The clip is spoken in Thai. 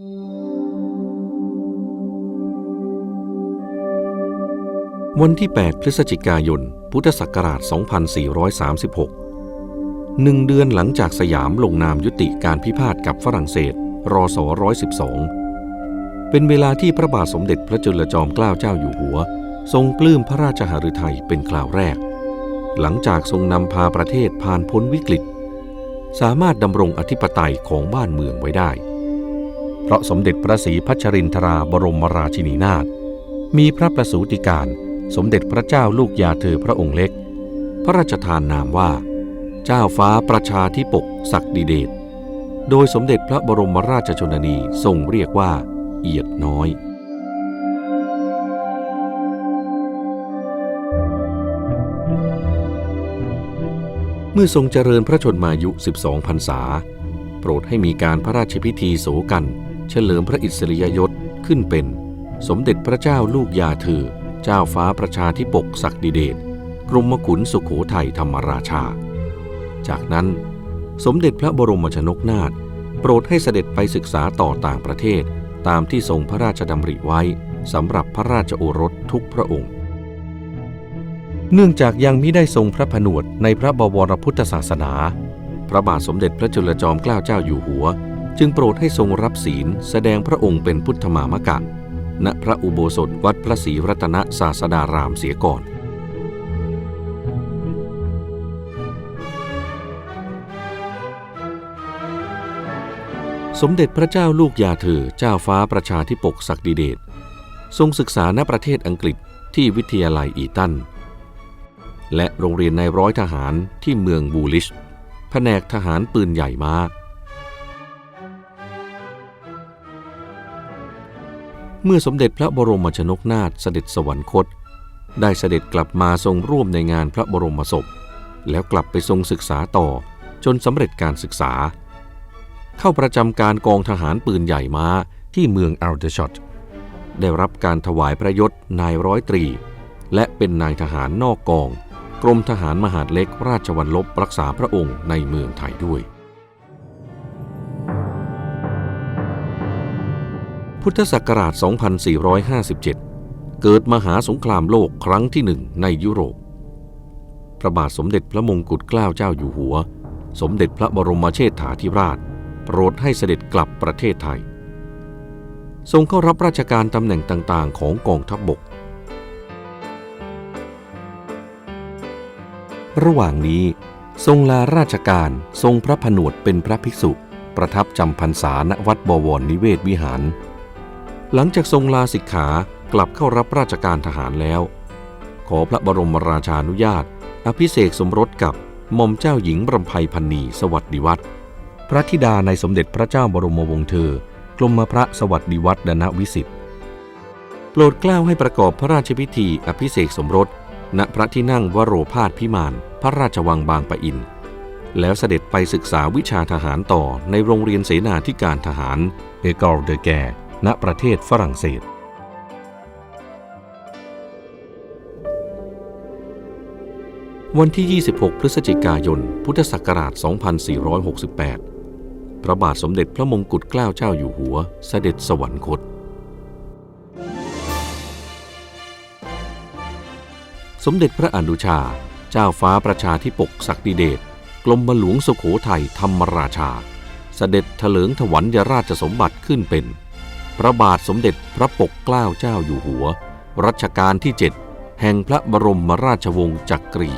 วันที่ 8 พฤศจิกายน พุทธศักราช 2436 หนึ่งเดือนหลังจากสยามลงนามยุติการพิพาทกับฝรั่งเศสรอศ112 เป็นเวลาที่พระบาทสมเด็จพระจุลจอมเกล้าเจ้าอยู่หัว ทรงปลื้มพระราชหฤทัยเป็นคราวแรก หลังจากทรงนำพาประเทศผ่านพ้นวิกฤต สามารถดำรงอธิปไตยของบ้านเมืองไว้ได้ เพราะสมเด็จพระศรีพัชรินทราบรมราชินีนาถมีพระประสูติการสมเด็จพระเจ้าลูกยาเธอพระองค์เล็ก พระราชทานนามว่า เจ้าฟ้าประชาธิปกศักดิเดชโดยสมเด็จพระบรมราชชนนีทรงเรียกว่า เอียดน้อย เมื่อทรงเจริญพระชนมายุ 12 พรรษา โปรดให้มีการพระราชพิธีโสกัน เฉลิมพระอิสริยยศขึ้นเป็น สมเด็จพระเจ้าลูกยาเธอ เจ้าฟ้าประชาธิปกศักดิเดชกรมขุนสุขโขทัยธรรมราชา จากนั้นสมเด็จพระบรมชนกนาถโปรดให้เสด็จไปศึกษาต่อต่างประเทศ ตามที่ทรงพระราชดำริไว้สำหรับพระราชโอรสทุกพระองค์ เนื่องจากยังมิได้ทรงพระผนวดในพระบวรพุทธศาสนา พระบาทสมเด็จพระจุลจอมเกล้าเจ้าอยู่หัว จึงโปรดให้ทรงรับศีลแสดงพระองค์เป็นพุทธมามกะ ณพระอุโบสถวัดพระศรีรัตนศาสดารามเสียก่อน สมเด็จพระเจ้าลูกยาเธอเจ้าฟ้าประชาธิปกศักดิเดชทรงศึกษาณประเทศอังกฤษที่วิทยาลัยอีตัน และโรงเรียนในร้อยทหารที่เมืองบูลิช แผนกทหารปืนใหญ่มา เมื่อสมเด็จพระบรมชนกนาถเสด็จสวรรคต ได้เสด็จกลับมาทรงร่วมในงานพระบรมศพ แล้วกลับไปทรงศึกษาต่อจนสำเร็จการศึกษา เข้าประจำการกองทหารปืนใหญ่ม้าที่เมืองอัลเดชอตได้รับการถวายพระยศนายร้อยตรี และเป็นนายทหารนอกกอง กรมทหารมหาดเล็กราชวัลลบรักษาพระองค์ในเมืองไทยด้วย พุทธศักราช 2457 เกิดมหาสงครามโลกครั้งที่หนึ่งในยุโรป พระบาทสมเด็จพระมงกุฎเกล้าเจ้าอยู่หัว สมเด็จพระบรมเชษฐาธิราช โปรดให้เสด็จกลับประเทศไทย ทรงเข้ารับราชการตำแหน่งต่างๆ ของกองทัพบบก ระหว่างนี้ทรงลาราชการทรงพระผนวดเป็นพระภิกษุ ประทับจำพรรษาณวัดบวรนิเวศวิหาร หลังจากทรงลาสิกขากลับเข้ารับราชการทหารแล้ว ขอพระบรมราชานุญาต อภิเษกสมรสกับหม่อมเจ้าหญิงบรมไพพันนีสวัสดิวัตรพระธิดาในสมเด็จพระเจ้าบรมวงศ์เธอกรมพระสวัสดิวัตรดนวิสิทธิ์โปรดเกล้าให้ประกอบพระราชพิธีอภิเษกสมรส ณพระที่นั่งวโรพาสพิมานพระราชวังบางปะอิน แล้วเสด็จไปศึกษาวิชาทหารต่อในโรงเรียนเสนาธิการทหารเอกอลเดแก ณประเทศฝรั่งเศส วันที่ 26 พฤศจิกายน พุทธศักราช 2468 พระบาทสมเด็จพระมงกุฎเกล้าเจ้าอยู่หัวเสด็จสวรรคต สมเด็จพระอนุชา เจ้าฟ้าประชาธิปกศักดิเดชกรมหลวงสุโขทัยธรรมราชาเสด็จเถลิงถวัลยราชสมบัติขึ้นเป็น พระบาทสมเด็จพระปกเกล้าเจ้าอยู่หัว รัชกาลที่ 7 แห่งพระบรมราชวงศ์จักรี